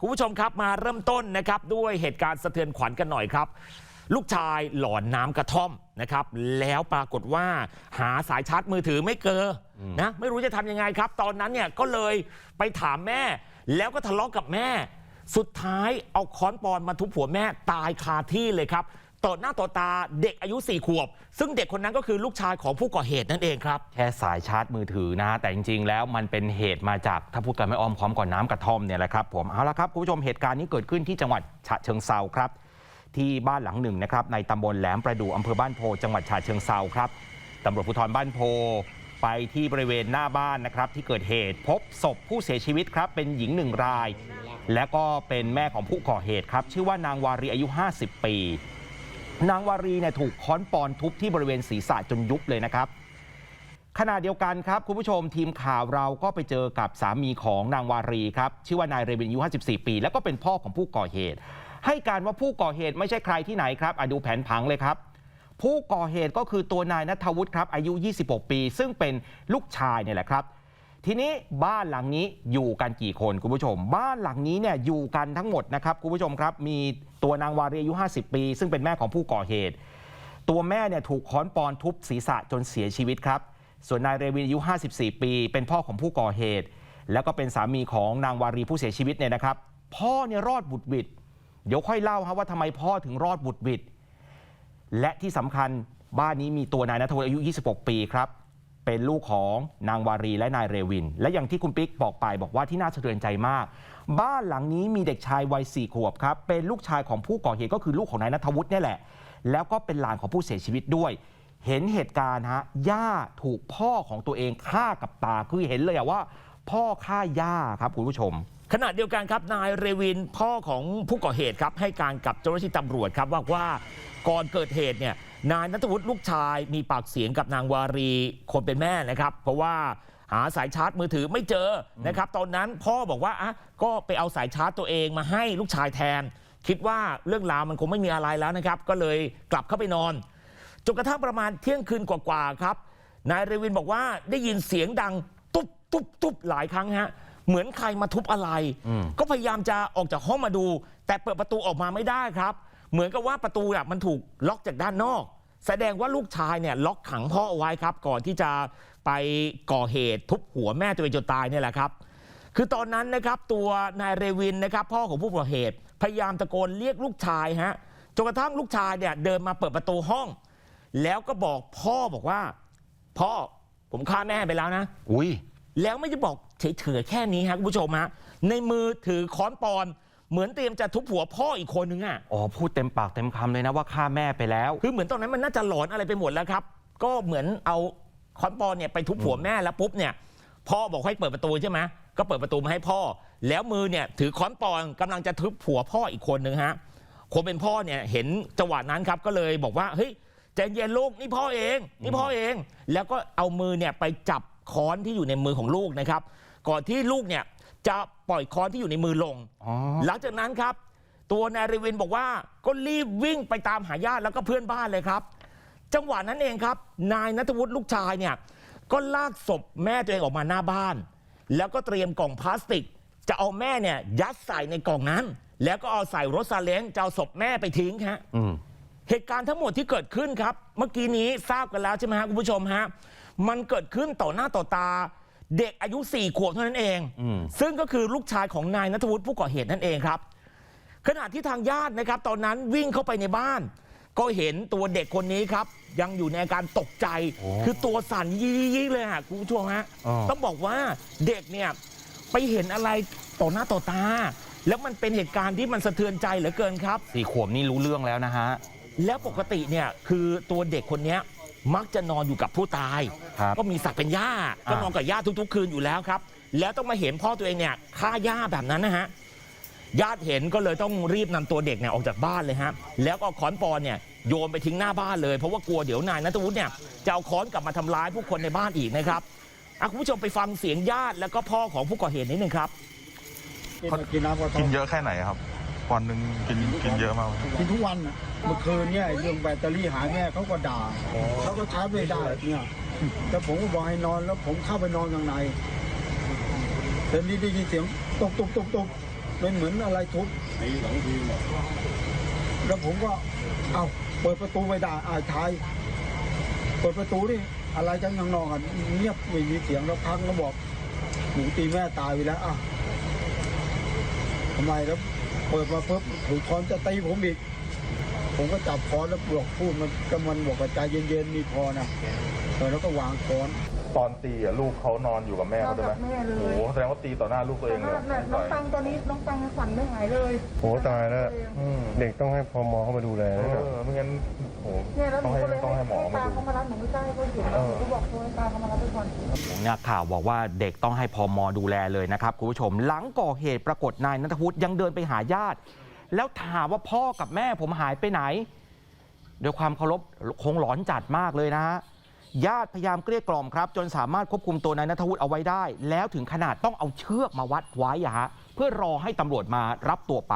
คุณผู้ชมครับมาเริ่มต้นนะครับด้วยเหตุการณ์สะเทือนขวัญกันหน่อยครับ ลูกชายหลอนน้ำกระท่อมนะครับ แล้วปรากฏว่าหาสายชาร์จมือถือไม่เจอนะไม่รู้จะทำยังไงครับ ตอนนั้นเนี่ยก็เลยไปถามแม่ แล้วก็ทะเลาะกับแม่ สุดท้ายเอาค้อนปอนมาทุบหัวแม่ตายคาที่เลยครับ ต่อหน้าต่อตาเด็กอายุ 4 ขวบ ซึ่งเด็กคนนั้นก็คือลูกชายของผู้ก่อเหตุนั่นเองครับ แค่สายชาร์จมือถือนะ แต่จริง ๆ แล้วมันเป็นเหตุมาจากถ้าพูดกันไม่อ้อมค้อมก่อนน้ำกระท่อมเนี่ยแหละครับผมเอาละครับคุณผู้ชมเหตุการณ์นี้เกิดขึ้นที่จังหวัดฉะเชิงเซาครับ ที่บ้านหลังหนึ่งนะครับในตำบลแหลมประดู่อำเภอบ้านโพจังหวัดฉะเชิงเซาครับตำรวจภูธรบ้านโพไปที่บริเวณหน้าบ้านนะครับ ที่เกิดเหตุพบศพผู้เสียชีวิตครับเป็นหญิงหนึ่งราย และก็เป็นแม่ของผู้ก่อเหตุครับชื่อว่านางวารีอายุ 50 ปี นางวารีเนี่ยถูกค้อนปอนทุบที่บริเวณศีรษะจนยุบเลยนะครับ ขณะเดียวกันครับ คุณผู้ชมทีมข่าวเราก็ไปเจอกับสามีของนางวารีครับชื่อว่านายเรวินอายุ54 ปี แล้วก็เป็นพ่อของผู้ก่อเหตุ ให้การว่าผู้ก่อเหตุไม่ใช่ใครที่ไหนครับอดูแผนผังเลยครับ ผู้ก่อเหตุก็คือตัวนายนัทวุฒิครับอายุ 26 ปี ซึ่งเป็นลูกชายเนี่ยแหละครับ ทีนี้บ้านหลังนี้อยู่กันกี่คนคุณผู้ชม บ้านหลังนี้เนี่ยอยู่กันทั้งหมดนะครับคุณผู้ชมครับ มีตัวนางวารีอายุ 50 ปี ซึ่งเป็นแม่ของผู้ก่อเหตุ ตัวแม่เนี่ยถูกค้อนปอนทุบศีรษะจนเสียชีวิตครับ ส่วนนายเรวินอายุ 54 ปี เป็นพ่อของผู้ก่อเหตุ แล้วก็เป็นสามีของนางวารีผู้เสียชีวิตเนี่ยนะครับ พ่อเนี่ยรอดบุดวิดเดี๋ยวค่อยเล่าฮะว่าทำไมพ่อถึงรอดบุดวิดและที่สำคัญบ้านนี้มีตัวนายนัทวุฒิอายุ 26 ปีครับ เป็นลูกของนางวารีและนายเรวิน และอย่างที่คุณปิ๊กบอกไปบอกว่าที่น่าสะเทือนใจมาก บ้านหลังนี้มีเด็กชายวัยสี่ขวบครับ เป็นลูกชายของผู้ก่อเหตุก็คือลูกของนายนัทวุฒิเนี่ยแหละ แล้วก็เป็นหลานของผู้เสียชีวิตด้วย เห็นเหตุการณ์ฮะย่าถูกพ่อของตัวเองฆ่ากับตาคือเห็นเลยว่า พ่อฆ่าย่าครับคุณผู้ชม ขณะเดียวกันครับนายเรวินพ่อของผู้ก่อเหตุครับให้การกับเจ้าหน้าที่ตำรวจครับว่าว่าก่อนเกิดเหตุเนี่ยนายนัทวุฒิลูกชายมีปากเสียงกับนางวารีคนเป็นแม่นะครับ เพราะว่าหาสายชาร์จมือถือไม่เจอนะครับ ตอนนั้นพ่อบอกว่าอะก็ไปเอาสายชาร์จตัวเองมาให้ลูกชายแทน คิดว่าเรื่องราวมันคงไม่มีอะไรแล้วนะครับ ก็เลยกลับเข้าไปนอนจนกระทั่งประมาณเที่ยงคืนกว่าๆครับนายเรวินบอกว่าได้ยินเสียงดังตุ๊บตุ๊บตุ๊บหลายครั้งฮะ เหมือนใครมาทุบอะไรอืมก็พยายามจะออกจากห้องมาดู แต่เปิดประตูออกมาไม่ได้ครับ เหมือนกับว่าประตูน่ะมันถูกล็อกจากด้านนอก แสดงว่าลูกชายเนี่ยล็อกขังพ่อเอาไว้ครับ ก่อนที่จะไปก่อเหตุทุบหัวแม่ตัวเองจนตายเนี่ยแหละครับ คือตอนนั้นนะครับตัวนายเรวินนะครับ พ่อของผู้ก่อเหตุ พยายามตะโกนเรียกลูกชายฮะจนกระทั่งลูกชายเนี่ยเดินมาเปิดประตูห้อง แล้วก็บอกพ่อบอกว่า พ่อผมฆ่าแม่ไปแล้วนะ อุ้ยแล้วไม่ได้บอก เฉยๆแค่นี้ฮะคุณผู้ชมฮะในมือถือค้อนปอนเหมือนเตรียมจะทุบหัวพ่ออีกคนนึงอะ อ๋อพูดเต็มปากเต็มคำเลยนะว่าฆ่าแม่ไปแล้ว คือเหมือนตอนนั้นมันน่าจะหลอนอะไรไปหมดแล้วครับ ก็เหมือนเอาค้อนปอนเนี่ยไปทุบหัวแม่แล้วปุ๊บเนี่ย พ่อบอกให้เปิดประตูใช่ไหมก็เปิดประตูมาให้พ่อ แล้วมือเนี่ยถือค้อนปอนกำลังจะทุบหัวพ่ออีกคนนึงฮะคนเป็นพ่อเนี่ยเห็นจังหวะนั้นครับก็เลยบอกว่าเฮ้ยใจเย็นลูกนี่พ่อเอง นี่พ่อเอง แล้วก็เอามือเนี่ยไปจับค้อนที่อยู่ในมือของลูกนะครับ ก่อนที่ลูกเนี่ยจะปล่อยค้อนที่อยู่ในมือลง อ๋อ หลังจากนั้นครับ ตัวนายเรวินบอกว่าก็รีบวิ่งไปตามหาญาติแล้วก็เพื่อนบ้านเลยครับ จังหวะนั้นเองครับ นายนัทวุฒิลูกชายเนี่ยก็ลากศพแม่ตัวเองออกมาหน้าบ้าน แล้วก็เตรียมกล่องพลาสติก จะเอาแม่เนี่ยยัดใส่ในกล่องนั้น แล้วก็เอาใส่รถซาเล้งจะเอาศพแม่ไปทิ้งฮะ อืม เหตุการณ์ทั้งหมดที่เกิดขึ้นครับ เมื่อกี้นี้ทราบกันแล้วใช่ไหมฮะคุณผู้ชมฮะ มันเกิดขึ้นต่อหน้าต่อตา เด็กอายุ4ี่ขวบเท่านั้นเองอืมซึ่งก็คือลูกชายของนายนัทวุฒิผู้ก่อเหตุนั่นเองครับ ขณะที่ทางญาตินะครับ ตอนนั้นวิ่งเข้าไปในบ้าน ก็เห็นตัวเด็กคนนี้ครับ ยังอยู่ในอาการตกใจโอ้คือตัวสั่นยี่ๆเลยฮะคุณผู้ชมฮะอ๋อต้องบอกว่าเด็กเนี่ยไปเห็นอะไรต่อหน้าต่อตา แล้วมันเป็นเหตุการณ์ที่มันสะเทือนใจเหลือเกินครับสี่ขวบนี่รู้เรื่องแล้วนะฮะแล้วปกติเนี่ยคือตัวเด็กคนเนี้ย มักจะนอนอยู่กับผู้ตาย ครับก็มีศักดิ์เป็นย่าก็นอนกับย่าทุก ๆ คืนอยู่แล้วครับ แล้วต้องมาเห็นพ่อตัวเองเนี่ยฆ่าย่าแบบนั้นนะฮะญาติเห็นก็เลยต้องรีบนำตัวเด็กเนี่ยออกจากบ้านเลยฮะแล้วก็เอาค้อนปอนเนี่ยโยนไปทิ้งหน้าบ้านเลย เพราะว่ากลัวเดี๋ยวนายนัทวุฒิเนี่ยจะเอาค้อนกลับมาทำร้ายผู้คนในบ้านอีกนะครับอะคุณผู้ชมไปฟังเสียงญาติแล้วก็พ่อของผู้ก่อเหตุนิดนึงครับ กินกินน้ำกระท่กิอนมเยอะแค่ไหนครับ วันหนึ่งกินกินเยอะมาก กินทุกวันน่ะเมื่อคืนเนี่ยเรื่องแบตเตอรี่หายแม่เขาก็ด่าเขาก็ชาร์จไม่ได้เนี่ยแล้วผมก็บอกให้นอนแล้วผมเข้าไปนอนข้างในเสร็จนี้ได้ยินเสียงตกตกตกตกเป็นเหมือนอะไรทุบแล้วผมก็เอาเปิดประตูไม่ได้อายทายเปิดประตูนี่อะไรกันยังนองอะเงียบไม่มีเสียงแล้วพักแล้วบอกหนูตีแม่ตายไปแล้วอะทำไมแล้ว เปิดมาปุ๊บถูกค้อนจะตีผมอีก ผมก็จับค้อนแล้วบอกพูดมันก็มันบอกว่าใจเย็นๆนี่พอนะแล้วก็วางค้อน ตอนตีอะลูกเขานอนอยู่กับแม่เขาด้วยไหมนอนกับแม่เลย โอ้โหแสดงว่าตีต่อหน้าลูกตัวเองเลยแต่น้องตังตอนนี้น้องตังฝันไม่หายเลยโอ้ตายแล้ว อืมเด็กต้องให้พมเข้ามาดูแลเอนะครับอไม่งั้นโอ้โหเนี่ยแล้วหต้นูองให้ก็เลยต้องให้หมอให้มาตาดู เขามารับหนูไม่ได้เขาเห็นเออหนูก็บอกโทรให้ตาเขามารับไปก่อน นักข่าวบอกว่าเด็กต้องให้พอมดูแลเลยนะครับคุณผู้ชม หลังก่อเหตุปรากฏนายนัทวุฒิยังเดินไปหาญาติ แล้วถามว่าพ่อกับแม่ผมหายไปไหน ด้วยความเคารพคงหลอนจัดมากเลยนะฮะ ญาติพยายามเกลี้ยกล่อมครับ จนสามารถควบคุมตัวนายนัทวุฒิเอาไว้ได้ แล้วถึงขนาดต้องเอาเชือกมาวัดไว้ฮะเพื่อรอให้ตำรวจมารับตัวไป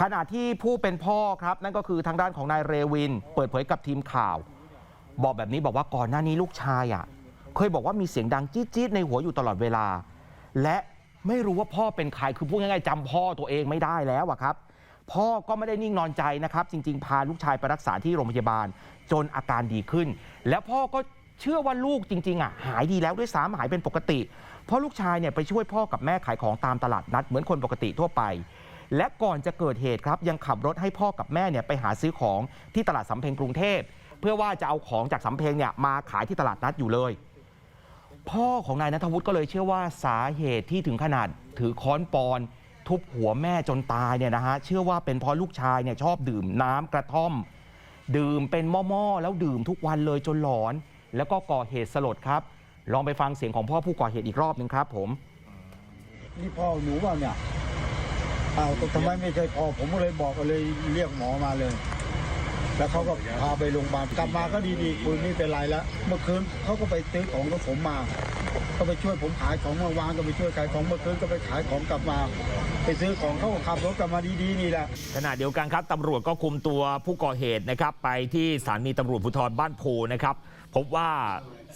ขณะที่ผู้เป็นพ่อครับ นั่นก็คือทางด้านของนายเรวิน เปิดเผยกับทีมข่าว บอกแบบนี้บอกว่าก่อนหน้านี้ลูกชายอะเคยบอกว่ามีเสียงดังจี๊ดๆในหัวอยู่ตลอดเวลา และไม่รู้ว่าพ่อเป็นใครคือพูดง่ายๆจำพ่อตัวเองไม่ได้แล้วอะครับ พ่อก็ไม่ได้นิ่งนอนใจนะครับ จริง ๆ พาลูกชายไปรักษาที่โรงพยาบาล จนอาการดีขึ้น แล้วพ่อก็เชื่อว่าลูกจริง ๆอะหายดีแล้วด้วยซ้ำหายเป็นปกติ เพราะลูกชายเนี่ยไปช่วยพ่อกับแม่ขายของตามตลาดนัดเหมือนคนปกติทั่วไป และก่อนจะเกิดเหตุครับยังขับรถให้พ่อกับแม่เนี่ยไปหาซื้อของที่ตลาดสำเพ็งกรุงเทพ เพื่อว่าจะเอาของจากสำเพ็งเนี่ยมาขายที่ตลาดนัดอยู่เลย พ่อของนายนัทวุฒิก็เลยเชื่อว่าสาเหตุที่ถึงขนาดถือค้อนปอน ทุบหัวแม่จนตายเนี่ยนะฮะเชื่อว่าเป็นเพราะลูกชายเนี่ยชอบดื่มน้ำกระท่อม ดื่มเป็นหม้อๆแล้วดื่มทุกวันเลยจนหลอน แล้วก็ก่อเหตุสลดครับ ลองไปฟังเสียงของพ่อผู้ก่อเหตุอีกรอบหนึ่งครับผม นี่พ่อหนูเปล่าเนี่ยอ้าวทำไมไม่ใช่พ่อผมก็เลยบอกก็เลยเรียกหมอมาเลย แล้วเขาก็พาไปโรงพยาบาลกลับมาก็ดีๆคุยไม่เป็นไรแล้ว เมื่อคืนเขาก็ไปซื้อของกับผมมา ก็ไปช่วยผมขายของเมื่อวานก็ไปช่วยขายของเมื่อคืนก็ไปขายของกลับมา ไปซื้อของเขาก็ขับรถกลับมาดีๆนี่แหละขณะเดียวกันครับตำรวจก็คุมตัวผู้ก่อเหตุนะครับ ไปที่สถานีตำรวจภูธรบ้านโพนะครับ พบว่า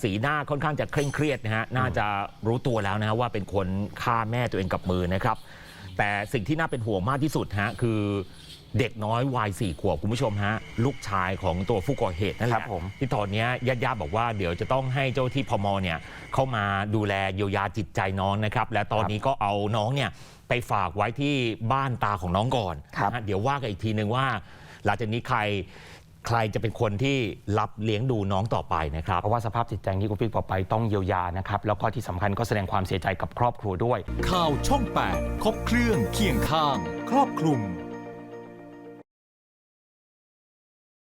สีหน้าค่อนข้างจะเคร่งเครียดนะฮะน่าจะรู้ตัวแล้วนะฮะว่าเป็นคนฆ่าแม่ตัวเองกับมือนะครับ แต่สิ่งที่น่าเป็นห่วงมากที่สุดฮะคือ เด็กน้อยวัยสี่ขวบคุณผู้ชมฮะ ลูกชายของตัวผู้ก่อเหตุนั่นแหครัละบผมที่ตอนเนี้ญาติญาติๆบอกว่าเดี๋ยวจะต้องให้เจ้าที่พมเนี่ยเข้ามาดูแลเยียวยาจิตใจน้องนะครับ และตอนนี้ก็เอาน้องเนี่ยไปฝากไว้ที่บ้านตาของน้องก่อนครับนะฮะเดี๋ยวว่ากันอีกทีหนึ่งว่า หลังจากนี้ใครใครจะเป็นคนที่รับเลี้ยงดูน้องต่อไปนะครับ เพราะว่าสภาพจิตใจที่คุณปิ๊กบอกไปต้องเยียวยานะครับ แล้วก็ที่สำคัญก็แสดงความเสียใจกับครอบครัวด้วย ข่าวช่อง 8 ครบเครื่องเคียงข้าง ครอบคลุม